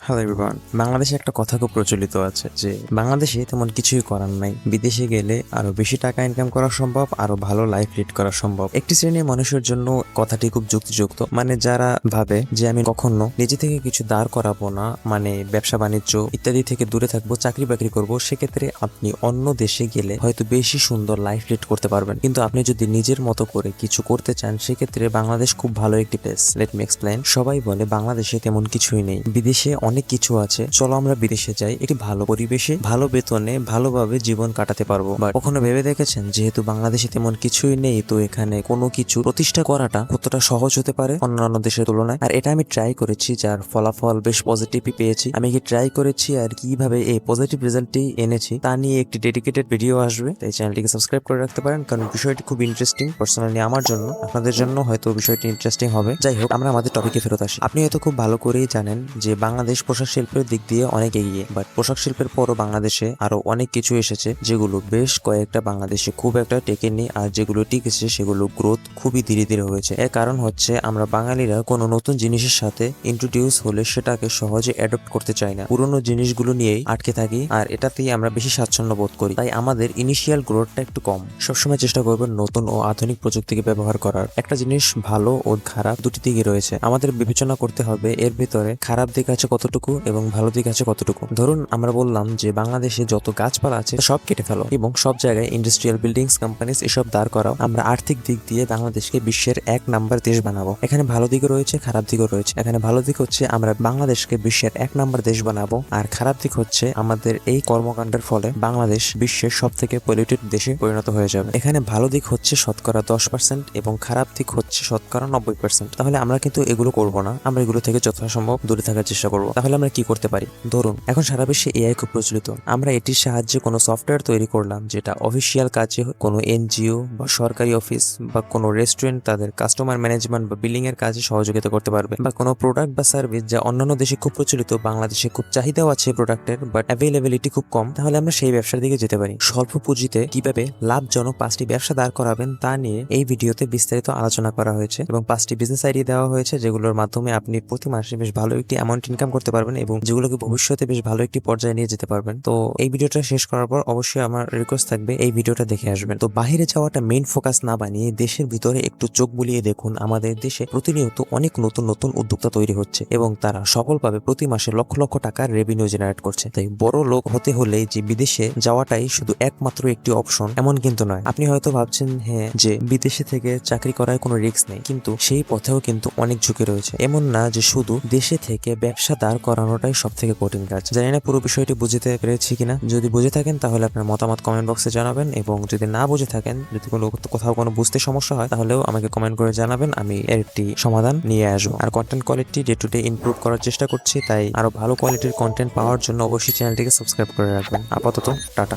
Hello everyone বাংলাদেশে একটা কথা খুব প্রচলিত আছে যে, বাংলাদেশে তেমন কিছুই করার নাই। বিদেশে গেলে আরও বেশি টাকা ইনকাম করা সম্ভব, আরও ভালো লাইফ লিড করা সম্ভব। একটি শ্রেণির মানুষের জন্য কথাটি খুব যুক্তিযুক্ত। মানে যারা ভাবে যে, আমি কখনো নিজে থেকে কিছু দাঁড় করাবো না মানে ব্যবসা বাণিজ্য ইত্যাদি থেকে দূরে থাকব, চাকরি বাকরি করব, সেক্ষেত্রে আপনি অন্য দেশে গেলে হয়তো বেশি সুন্দর লাইফ লিড করতে পারবেন। কিন্তু আপনি যদি নিজের মতো করে কিছু করতে চান, সেক্ষেত্রে বাংলাদেশ খুব ভালো একটি প্লেস লেট মি এক্সপ্লেন সবাই বলে বাংলাদেশে তেমন কিছুই নেই। বিদেশে অনেক কিছু আছে। চলো আমরা বিদেশে যাই। একটি ভালো পরিবেশে, ভালো বেতনে, ভালোভাবে জীবন কাটাতে পারব। বা কখনো ভেবে দেখেছেন? যেহেতু বাংলাদেশে তেমন কিছুই নেই, তো এখানে কোনো কিছু প্রতিষ্ঠা করাটা কতটা সহজ হতে পারে অন্যান্য দেশের তুলনায়? আর এটা আমি ট্রাই করেছি, যার ফলাফল বেশ পজিটিভই পেয়েছি। আমি কি ট্রাই করেছি আর কীভাবে এই পজিটিভ রেজাল্টটি এনেছি, তা নিয়ে একটি ডেডিকেটেড ভিডিও আসবে। তাই চ্যানেলটিকে সাবস্ক্রাইব করে রাখতে পারেন, কারণ বিষয়টি খুব ইন্টারেস্টিং পার্সোনালি আমার জন্য। আপনাদের জন্য হয়তো বিষয়টি ইন্টারেস্টিং হবে। যাই হোক, আমরা আমাদের টপিকে ফেরত আসি। আপনি হয়তো খুব ভালো করেই জানেন যে বাংলাদেশ পোশাক শিল্পের দিক দিয়ে অনেক এগিয়ে বাট পোশাক শিল্পের পরও বাংলাদেশে আরও অনেক কিছু এসেছে যেগুলো বেশ কয়েকটা বাংলাদেশে খুব একটা টেকেনি আর যেগুলো টিকেছে সেগুলো গ্রোথ খুবই ধীরে ধীরে হয়েছে। এর কারণ হচ্ছে আমরা বাঙালিরা কোনো নতুন জিনিসের সাথে ইন্ট্রোডিউস হলে সেটাকে সহজে অ্যাডপ্ট করতে চাই না। পুরোনো জিনিসগুলো নিয়েই আটকে থাকি আর এটাতেই আমরা বেশি স্বাচ্ছন্দ্য বোধ করি। তাই আমাদের ইনিশিয়াল গ্রোথটা একটু কম। সবসময় চেষ্টা করবেন নতুন ও আধুনিক প্রযুক্তিকে ব্যবহার করার। একটা জিনিস ভালো ও খারাপ দুটি দিকই রয়েছে। আমাদের বিবেচনা করতে হবে এর ভিতরে খারাপ দিক আছে কতটুকু এবং ভালো দিক আছে কতটুকু? ধরুন আমরা বললাম যে বাংলাদেশে যত গাছপালা আছে সব কেটে ফেলো এবং সব জায়গায় ইন্ডাস্ট্রিয়াল বিল্ডিংস কোম্পানিজ এসব দাঁড় করাও। আমরা আর্থিক দিক দিয়ে বাংলাদেশকে বিশ্বের এক নাম্বার দেশ বানাবো। এখানে ভালো দিকও রয়েছে, খারাপ দিকও রয়েছে। এখানে ভালো দিক হচ্ছে আমরা বাংলাদেশকে বিশ্বের এক নাম্বার দেশ বানাবো আর খারাপ দিক হচ্ছে আমাদের এই কর্মকাণ্ডের ফলে বাংলাদেশ বিশ্বের সব থেকে পলিউটেড দেশে পরিণত হয়ে যাবে। এখানে ভালো দিক হচ্ছে শতকরা দশ পার্সেন্ট এবং খারাপ দিক হচ্ছে শতকরা নব্বই পার্সেন্ট তাহলে আমরা কিন্তু এগুলো করব না। আমরা এগুলো থেকে যথাসম্ভব দূরে থাকার চেষ্টা করব। তাহলে আমরা কি করতে পারি? ধরুন, এখন সারা বিশ্বে এআই খুব প্রচলিত। আমরা এটির সাহায্যে কোনো সফটওয়্যার তৈরি করলাম, যেটা অফিসিয়াল কাজে কোনো এনজিও বা সরকারি অফিস বা কোনো রেস্টুরেন্ট তাদের কাস্টমার ম্যানেজমেন্ট বা বিলিং এর কাজে সহযোগিতা করতে পারবে। বা কোনো প্রোডাক্ট বা সার্ভিস যা অন্যান্য দেশে খুব প্রচলিত, বাংলাদেশে খুব চাহিদাও আছে প্রোডাক্টের বাট অ্যাভেলেবিলিটি খুব কম, তাহলে আমরা সেই ব্যবসার দিকে যেতে পারি। স্বল্প পুঁজিতে কীভাবে লাভজনক পাঁচটি ব্যবসা দাঁড় করাবেন তা নিয়ে এই ভিডিওতে বিস্তারিত আলোচনা করা হয়েছে এবং পাঁচটি বিজনেস আইডিয়া দেওয়া হয়েছে, যেগুলোর মাধ্যমে আপনি প্রতি মাসে বেশ ভালো একটি অ্যামাউন্ট ইনকাম করতে পারবেন এবং যেগুলোকে ভবিষ্যতে বেশ ভালো একটি পর্যায়ে নিয়ে যেতে পারবেন। তো এই ভিডিওটা শেষ করার পর অবশ্যই আমার রিকোয়েস্ট থাকবে এই ভিডিওটা দেখে আসবেন। তো বাইরে যাওয়াটা মেইন ফোকাস না বানিয়ে দেশের ভিতরে একটু চোখ বুলিয়ে দেখুন, আমাদের দেশে প্রতিনিয়ত অনেক নতুন নতুন উদ্যোক্তা তৈরি হচ্ছে এবং তারা সফলভাবে প্রতি মাসে লক্ষ লক্ষ টাকার রেভিনিউ জেনারেট করছে। তাই বড় লোক হতে হলে যে বিদেশে যাওয়াটাই শুধু একমাত্র একটি অপশন এমন কিন্তু নয়। আপনি হয়তো ভাবছেন হ্যাঁ যে বিদেশে থেকে চাকরি করায় কোনো রিস্ক নেই, কিন্তু সেই পথেও কিন্তু অনেক ঝুঁকি রয়েছে। এমন না যে শুধু দেশে থেকে ব্যবসা দাঁড় করানোটাই সব থেকে কঠিন কাজ। জানি না পুরো বিষয়টি বুঝতে পেরেছি কিনা। যদি বুঝে থাকেন, তাহলে আপনার মতামত কমেন্ট বক্সে জানাবেন এবং যদি না বুঝে থাকেন, যদি কোনো কোথাও কোনো বুঝতে সমস্যা হয়, তাহলেও আমাকে কমেন্ট করে জানাবেন। আমি এর একটি সমাধান নিয়ে আসব। আর content quality day to day improve করার চেষ্টা করছি, তাই আরও ভালো কোয়ালিটির কন্টেন্ট পাওয়ার জন্য অবশ্যই চ্যানেলটিকে সাবস্ক্রাইব করে রাখবেন। আপাতত, টাটা।